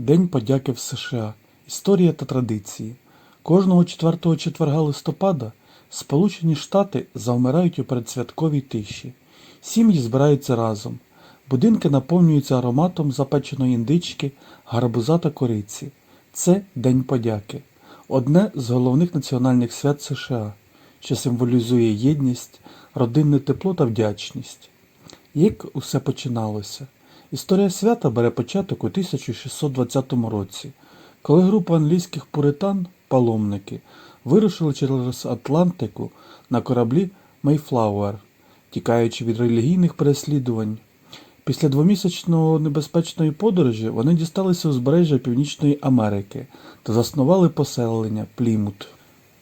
День подяки в США. Історія та традиції. Кожного четвертого четверга листопада Сполучені Штати завмирають у передсвятковій тиші. Сім'ї збираються разом. Будинки наповнюються ароматом запеченої індички, гарбуза та кориці. Це День подяки. Одне з головних національних свят США, що символізує єдність, родинне тепло та вдячність. Як усе починалося? Історія свята бере початок у 1620 році, коли група англійських пуритан, паломники, вирушили через Атлантику на кораблі Мейфлауер, тікаючи від релігійних переслідувань. Після двомісячного небезпечної подорожі вони дісталися узбережжя Північної Америки та заснували поселення Плімут.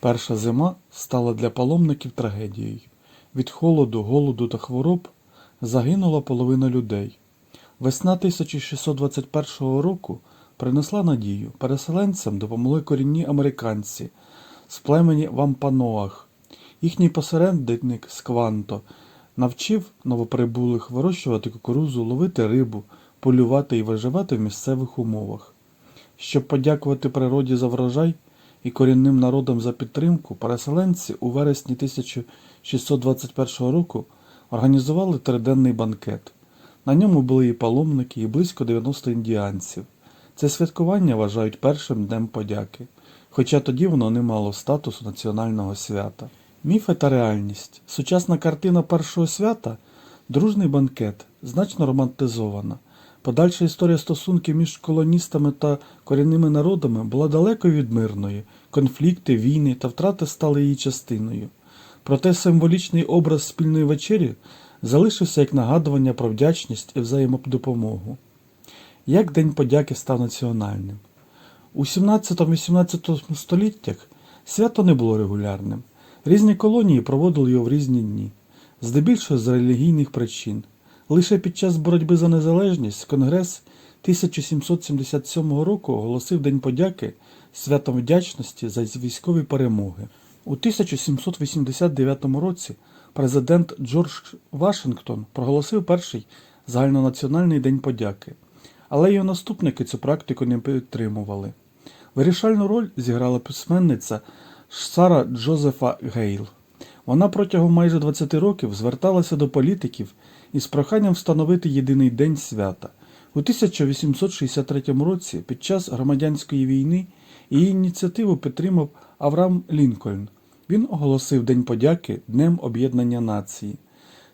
Перша зима стала для паломників трагедією. Від холоду, голоду та хвороб загинула половина людей. Весна 1621 року принесла надію. Переселенцям допомогли корінні американці з племені Вампаноах. Їхній посередник Скванто навчив новоприбулих вирощувати кукурузу, ловити рибу, полювати і виживати в місцевих умовах. Щоб подякувати природі за врожай і корінним народам за підтримку, переселенці у вересні 1621 року організували триденний банкет. На ньому були і паломники, і близько 90 індіанців. Це святкування вважають першим днем подяки, хоча тоді воно не мало статусу національного свята. Міфи та реальність. Сучасна картина першого свята дружний банкет, значно романтизована. Подальша історія стосунків між колоністами та корінними народами була далекою від мирної. Конфлікти, війни та втрати стали її частиною. Проте символічний образ спільної вечері залишився як нагадування про вдячність і взаємодопомогу. Як День подяки став національним? У 17-18 століттях свято не було регулярним. Різні колонії проводили його в різні дні, здебільшого з релігійних причин. Лише під час боротьби за незалежність Конгрес 1777 року оголосив День подяки святом вдячності за військові перемоги. У 1789 році президент Джордж Вашингтон проголосив перший загальнонаціональний день подяки, але його наступники цю практику не підтримували. Вирішальну роль зіграла письменниця Сара Джозефа Гейл. Вона протягом майже 20 років зверталася до політиків із проханням встановити єдиний день свята. У 1863 році, під час громадянської війни, її ініціативу підтримав Авраам Лінкольн. Він оголосив День подяки Днем Об'єднання Нації.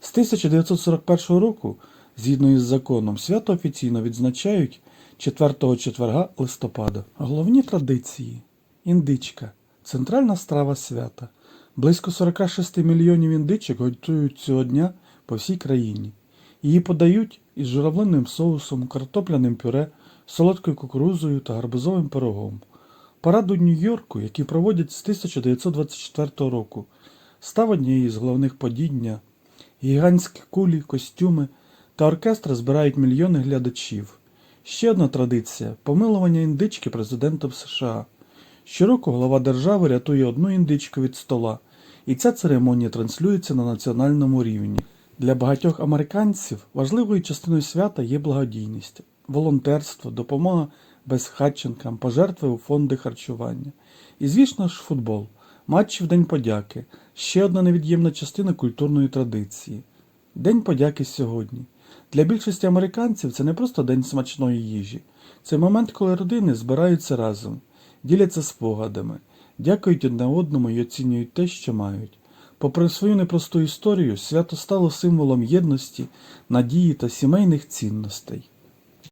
З 1941 року, згідно із законом, свято офіційно відзначають 4 четверга листопада. Головні традиції. Індичка. Центральна страва свята. Близько 46 мільйонів індичок готують цього дня по всій країні. Її подають із журавлинним соусом, картопляним пюре, солодкою кукурузою та гарбузовим пирогом. Парад у Нью-Йорку, який проводять з 1924 року, став однією з головних подій. Гігантські кулі, костюми та оркестри збирають мільйони глядачів. Ще одна традиція помилування індички президентом США. Щороку глава держави рятує одну індичку від стола, і ця церемонія транслюється на національному рівні. Для багатьох американців важливою частиною свята є благодійність, волонтерство, допомога безхатченкам, пожертви у фонди харчування. І, звісно ж, футбол, матчі в День подяки ще одна невід'ємна частина культурної традиції. День подяки сьогодні. Для більшості американців це не просто день смачної їжі, це момент, коли родини збираються разом, діляться спогадами, дякують одне одному і оцінюють те, що мають. Попри свою непросту історію, свято стало символом єдності, надії та сімейних цінностей.